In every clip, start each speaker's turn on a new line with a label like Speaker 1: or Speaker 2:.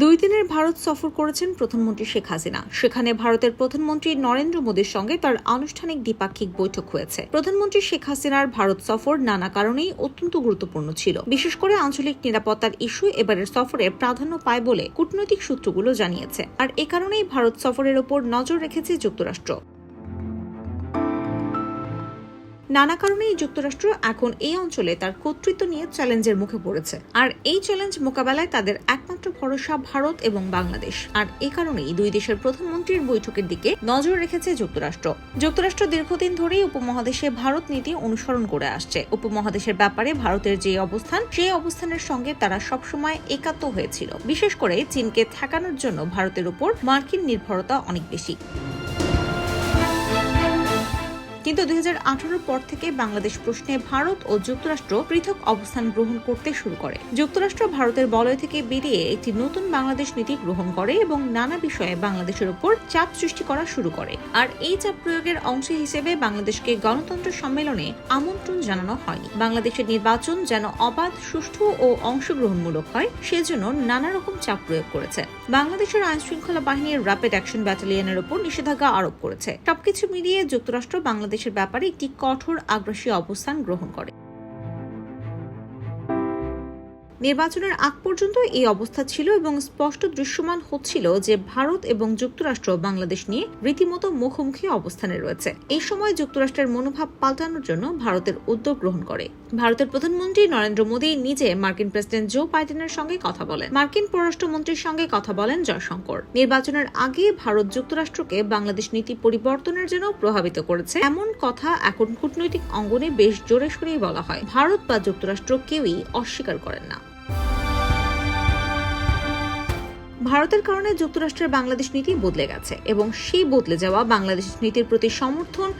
Speaker 1: দুই দিনের ভারত সফর করেছেন প্রধানমন্ত্রী শেখ হাসিনা। সেখানে ভারতের প্রধানমন্ত্রী নরেন্দ্র মোদীর সঙ্গে তার আনুষ্ঠানিক দ্বিপাক্ষিক বৈঠক হয়েছে। প্রধানমন্ত্রী শেখ হাসিনার ভারত সফর নানা কারণেই অত্যন্ত গুরুত্বপূর্ণ ছিল। বিশেষ করে আঞ্চলিক নিরাপত্তার ইস্যু এবারের সফরে প্রাধান্য পায় বলে কূটনৈতিক সূত্রগুলো জানিয়েছে। আর এ কারণেই ভারত সফরের ওপর নজর রেখেছে যুক্তরাষ্ট্র। নানা কারণেই যুক্তরাষ্ট্র এখন এই অঞ্চলে তার কর্তৃত্ব নিয়ে চ্যালেঞ্জের মুখে পড়েছে। আর এই চ্যালেঞ্জ মোকাবেলায় তাদের একমাত্র ভরসা ভারত এবং বাংলাদেশ। আর এ কারণেই দুই দেশের প্রধানমন্ত্রীর বৈঠকের দিকে নজর রেখেছে যুক্তরাষ্ট্র। যুক্তরাষ্ট্র দীর্ঘদিন ধরেই উপমহাদেশে ভারত নীতি অনুসরণ করে আসছে। উপমহাদেশের ব্যাপারে ভারতের যে অবস্থান, সেই অবস্থানের সঙ্গে তারা সবসময় একাত্ম হয়েছিল। বিশেষ করে চীনকে ঠেকানোর জন্য ভারতের উপর মার্কিন নির্ভরতা অনেক বেশি। কিন্তু দুই হাজার আঠারো পর থেকে বাংলাদেশ প্রশ্নে ভারত ও যুক্তরাষ্ট্র পৃথক অবস্থান গ্রহণ করতে শুরু করে। যুক্তরাষ্ট্র ভারতের বলয় থেকে বেরিয়ে একটি নতুন বাংলাদেশ নীতি গ্রহণ করে এবং নানা বিষয়ে বাংলাদেশের উপর চাপ সৃষ্টি করা শুরু করে। আর এই চাপ প্রয়োগের অংশ হিসেবে বাংলাদেশকে গণতন্ত্র সম্মেলনে আমন্ত্রণ জানানো হয়নি। বাংলাদেশের নির্বাচন যেন অবাধ, সুষ্ঠু ও অংশগ্রহণমূলক হয়, সেজন্য নানা রকম চাপ প্রয়োগ করেছে। বাংলাদেশের আইন শৃঙ্খলা বাহিনীর র্যাপিড অ্যাকশন ব্যাটালিয়নের উপর নিষেধাজ্ঞা আরোপ করেছে। সবকিছু মিলিয়ে যুক্তরাষ্ট্র বাংলাদেশের ব্যাপারে একটি কঠোর আগ্রাসী অবস্থান গ্রহণ করে। নির্বাচনের আগ পর্যন্ত এই অবস্থা ছিল এবং স্পষ্ট দৃশ্যমান হচ্ছিল যে ভারত এবং যুক্তরাষ্ট্র বাংলাদেশ নিয়ে রীতিমতো মুখোমুখি অবস্থানে রয়েছে। এই সময় যুক্তরাষ্ট্রের মনোভাব পাল্টানোর জন্য ভারতের উদ্যোগ গ্রহণ করে। ভারতের প্রধানমন্ত্রী নরেন্দ্র মোদী নিজে মার্কিন প্রেসিডেন্ট জো বাইডেনের সঙ্গে কথা বলেন। মার্কিন পররাষ্ট্রমন্ত্রীর সঙ্গে কথা বলেন জয়শঙ্কর। নির্বাচনের আগে ভারত যুক্তরাষ্ট্রকে বাংলাদেশ নীতি পরিবর্তনের জন্য প্রভাবিত করেছে। এমন কথা এখন কূটনৈতিক অঙ্গনে বেশ জোরে সরেই বলা হয়। ভারত বা যুক্তরাষ্ট্র কেউই অস্বীকার করেন না। ভারতের কারণে যুক্তরাষ্ট্রের বাংলাদেশ নীতি বদলে গেছে এবং সেই বদলে যাওয়া বাংলাদেশ নীতির প্রতি সমর্থন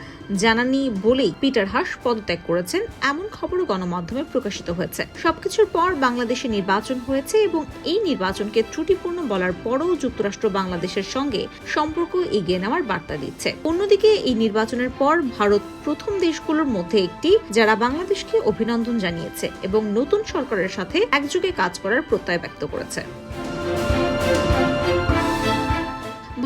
Speaker 1: জানানি বলেই পিটার হাস পদত্যাগ করেছেন, এমন খবরও গণমাধ্যমে প্রকাশিত হয়েছে। সবকিছুর পর বাংলাদেশে নির্বাচন হয়েছে এবং এই নির্বাচনকে ত্রুটিপূর্ণ বলার পরও যুক্তরাষ্ট্র বাংলাদেশের সঙ্গে সম্পর্ক এগিয়ে নেওয়ার বার্তা দিচ্ছে। অন্যদিকে এই নির্বাচনের পর ভারত প্রথম দেশগুলোর মধ্যে একটি, যারা বাংলাদেশকে অভিনন্দন জানিয়েছে এবং নতুন সরকারের সাথে একযোগে কাজ করার প্রত্যয় ব্যক্ত করেছে।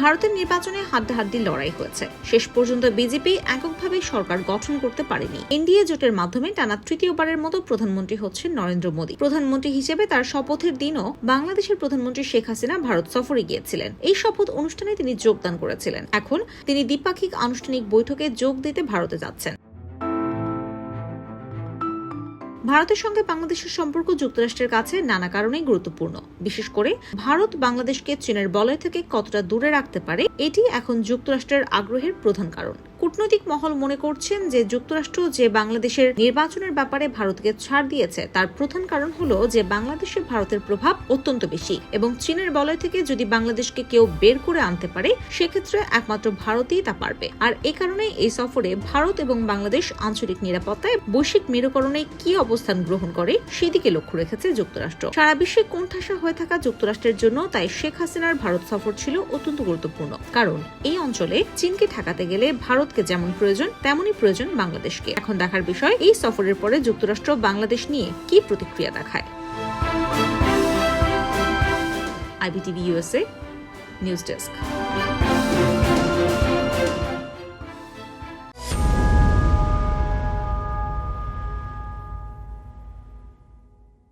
Speaker 1: ভারতের নির্বাচনে হাড্ডাহাড্ডি লড়াই হয়েছে। শেষ পর্যন্ত বিজেপি এককভাবে সরকার গঠন করতে পারেনি। এনডিএ জোটের মাধ্যমে টানা তৃতীয়বারের মতো প্রধানমন্ত্রী হচ্ছেন নরেন্দ্র মোদী। প্রধানমন্ত্রী হিসেবে তার শপথের দিনও বাংলাদেশের প্রধানমন্ত্রী শেখ হাসিনা ভারত সফরে গিয়েছিলেন। এই শপথ অনুষ্ঠানে তিনি যোগদান করেছিলেন। এখন তিনি দ্বিপাক্ষিক আনুষ্ঠানিক বৈঠকে যোগ দিতে ভারতে যাচ্ছেন। ভারতের সঙ্গে বাংলাদেশের সম্পর্ক যুক্তরাষ্ট্রের কাছে নানা কারণেই গুরুত্বপূর্ণ। বিশেষ করে ভারত বাংলাদেশকে চীনের বলয় থেকে কতটা দূরে রাখতে পারে, এটি এখন যুক্তরাষ্ট্রের আগ্রহের প্রধান কারণ। কূটনৈতিক মহল মনে করছেন যে যুক্তরাষ্ট্র যে বাংলাদেশের নির্বাচনের ব্যাপারে ভারতকে ছাড় দিয়েছে, তার প্রধান কারণ হলো যে বাংলাদেশে ভারতের প্রভাব অত্যন্ত বেশি এবং চীনের বলয় থেকে যদি বাংলাদেশকে কেউ বের করে আনতে পারে, সেক্ষেত্রে একমাত্র ভারতই তা পারবে। আর এ কারণে এই সফরে ভারত এবং বাংলাদেশ আঞ্চলিক নিরাপত্তায় বৈশ্বিক মেরুকরণে কি অবস্থান গ্রহণ করে, সেদিকে লক্ষ্য রেখেছে যুক্তরাষ্ট্র। সারা বিশ্বে কোণঠাসা হয়ে থাকা যুক্তরাষ্ট্রের জন্য তাই শেখ হাসিনার ভারত সফর ছিল অত্যন্ত গুরুত্বপূর্ণ। কারণ এই অঞ্চলে চীনকে ঠেকাতে গেলে ভারতকে যেমন প্রয়োজন, তেমনই প্রয়োজন বাংলাদেশকে। এখন দেখার বিষয়, এই সফরের পরে যুক্তরাষ্ট্র বাংলাদেশ নিয়ে কি প্রতিক্রিয়া দেখায়? IBTV USA, news desk.